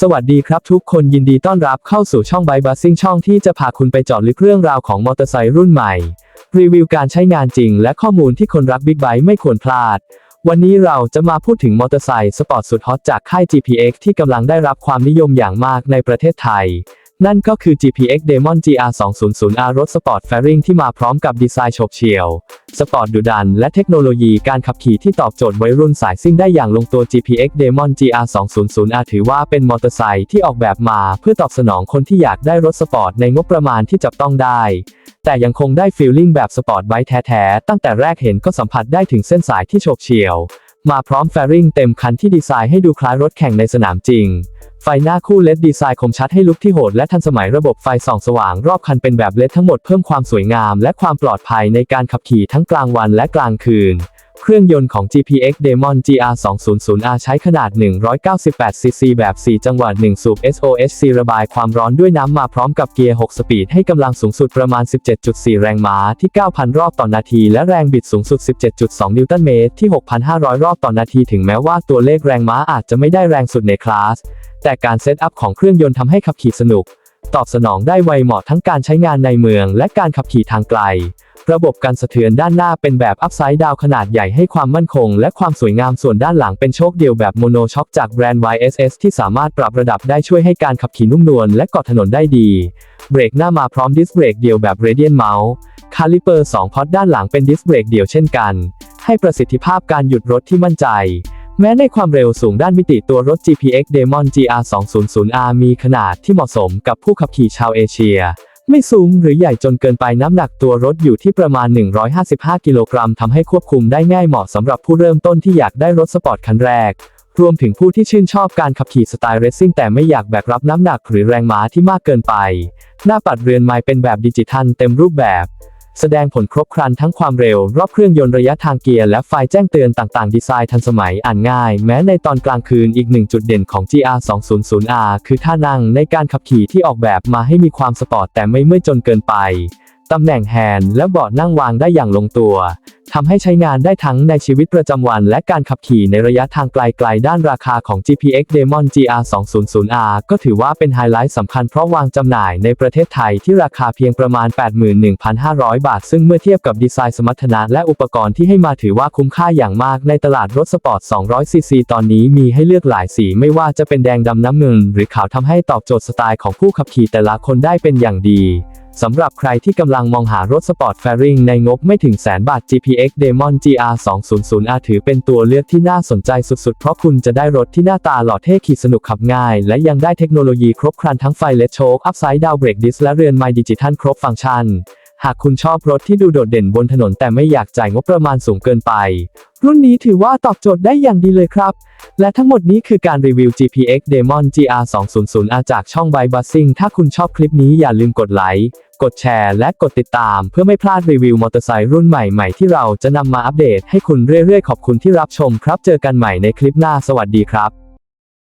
สวัสดีครับทุกคนยินดีต้อนรับเข้าสู่ช่องไบบัสซิ่งช่องที่จะพาคุณไปเจาะลึกเรื่องราวของมอเตอร์ไซค์รุ่นใหม่ รีวิวการใช้งานจริงและข้อมูลที่คนรักบิ๊กไบค์ไม่ควรพลาด วันนี้เราจะมาพูดถึงมอเตอร์ไซค์สปอร์ตสุดฮอตจากค่าย GPX ที่กำลังได้รับความนิยมอย่างมากในประเทศไทย นั่นก็คือ GPX Demon GR 200R รถสปอร์ตแฟริงที่มาพร้อมกับดีไซน์โฉบเฉี่ยว สปอร์ตดุดัน และเทคโนโลยีการขับขี่ที่ตอบโจทย์วัยรุ่นสายซิ่งได้อย่างลงตัว GPX Demon GR 200R ถือว่าเป็นมอเตอร์ไซค์ที่ออกแบบมาเพื่อตอบสนองคนที่อยากได้รถสปอร์ตในงบประมาณที่จับต้องได้ แต่ยังคงได้ฟีลลิ่งแบบสปอร์ตไบค์แท้ๆ ตั้งแต่แรกเห็นก็สัมผัสได้ถึงเส้นสายที่โฉบเฉี่ยว มาพร้อมแฟริงเต็มคันที่ดีไซน์ให้ดูคล้ายรถแข่งในสนามจริง ไฟหน้าคู่เลดดีไซน์คมชัดให้ลุคที่โหดและทันสมัยระบบไฟส่องสว่างรอบคันเป็นแบบเลดทั้งหมดเพิ่มความสวยงามและความปลอดภัยในการขับขี่ทั้งกลางวันและกลางคืน เครื่องยนต์ของ GPX Demon GR 200R ใช้ขนาด 198cc แบบ 4 จังหวะ1สูบ SOHC ระบายความร้อนด้วยน้ำมาพร้อมกับเกียร์ 6 สปีดให้กำลังสูงสุดประมาณ 17.4 แรงม้าที่ 9,000 รอบต่อนาที และแรงบิดสูงสุด 17.2 นิวตันเมตรที่ 6,500 รอบต่อนาที ถึงแม้ว่าตัวเลขแรงม้าอาจจะไม่ได้แรงสุดในคลาส แต่การเซตอัพของเครื่องยนต์ทำให้ขับขี่สนุก ตอบสนองได้ไวเหมาะทั้งการใช้งานในเมืองและการขับขี่ทางไกล ระบบการสะเทือนด้านหน้าเป็นแบบอัพไซด์ดาวขนาดใหญ่ให้ความมั่นคง และความสวยงามส่วนด้านหลังเป็นโชคเดียวแบบโมโนช็อคจากแบรนด์ YSS ที่สามารถปรับระดับได้ช่วยให้การขับขี่นุ่มนวลและเกาะถนนได้ดี เบรกหน้ามาพร้อมดิสเบรกเดียวแบบเรเดียนเมาส์คาลิเปอร์ 2 พอดด้านหลังเป็นดิสเบรกเดียวเช่นกัน ให้ประสิทธิภาพการหยุดรถที่มั่นใจ แม้ในความเร็วสูงด้านมิติตัวรถ GPX Demon GR 200R มีขนาดที่เหมาะสมกับผู้ขับขี่ชาวเอเชีย ไม่สูงหรือใหญ่จนเกินไปน้ำหนักตัวรถอยู่ที่ประมาณ 155 กิโลกรัมทำให้ควบคุมได้ง่ายเหมาะสำหรับผู้เริ่มต้นที่อยากได้รถสปอร์ตคันแรก รวมถึงผู้ที่ชื่นชอบการขับขี่สไตล์เรซซิ่งแต่ไม่อยากแบกรับน้ำหนักหรือแรงม้าที่มากเกินไป หน้าปัดเรือนไม้เป็นแบบดิจิทัลเต็มรูปแบบ แสดงผลครบครันทั้งความเร็ว รอบเครื่องยนต์ระยะทางเกียร์และไฟแจ้งเตือนต่างๆ ดีไซน์ทันสมัยอ่านง่าย แม้ในตอนกลางคืนอีกหนึ่งจุดเด่นของ GR 200R คือท่านั่งในการขับขี่ที่ออกแบบมาให้มีความสปอร์ตแต่ไม่เมื่อยจนเกินไป ตำแหน่งแฮนด์และเบาะนั่งวางได้อย่างลงตัวทำให้ใช้งานได้ทั้งในชีวิตประจำวันและการขับขี่ในระยะทางไกลๆ ด้านราคาของ GPX Demon GR 200R ก็ถือว่าเป็นไฮไลท์สำคัญเพราะวางจำหน่ายในประเทศไทยที่ราคาเพียงประมาณ 81,500 บาท ซึ่งเมื่อเทียบกับดีไซน์สมรรถนะและอุปกรณ์ที่ให้มาถือว่าคุ้มค่าอย่างมากในตลาดรถสปอร์ต 200cc ตอนนี้มีให้เลือกหลายสีไม่ว่าจะเป็นแดงดำน้ำเงิน หรือขาวทำให้ตอบโจทย์สไตล์ของผู้ขับขี่แต่ละคนได้เป็นอย่างดี สำหรับใครที่กำลังมองหารถสปอร์ตแฟริงในงบไม่ถึงแสนบาท GPX Demon GR 200R ถือเป็นตัวเลือกที่น่าสนใจสุดๆ เพราะคุณจะได้รถที่หน้าตาหล่อเท่ขี่สนุกขับง่าย และยังได้เทคโนโลยีครบครันทั้งไฟเลสโชคอัพไซด์ดาวเบรกดิสและเรือนไมดิจิทัลครบฟังก์ชันหากคุณชอบรถที่ดูโดดเด่นบนถนนแต่ไม่อยากจ่ายงบประมาณสูงเกินไป รุ่นนี้ถือว่าตอบโจทย์ได้อย่างดีเลยครับ และทั้งหมดนี้คือการรีวิว GPX Demon GR 200R จากช่อง By Buzzing ถ้าคุณชอบคลิปนี้อย่าลืมกดไลค์ กดแชร์และกดติดตามเพื่อไม่พลาดรีวิวมอเตอร์ไซค์รุ่นใหม่ๆ ที่เราจะนำมาอัปเดตให้คุณเรื่อยๆ ขอบคุณที่รับชมครับ เจอกันใหม่ในคลิปหน้าสวัสดีครับ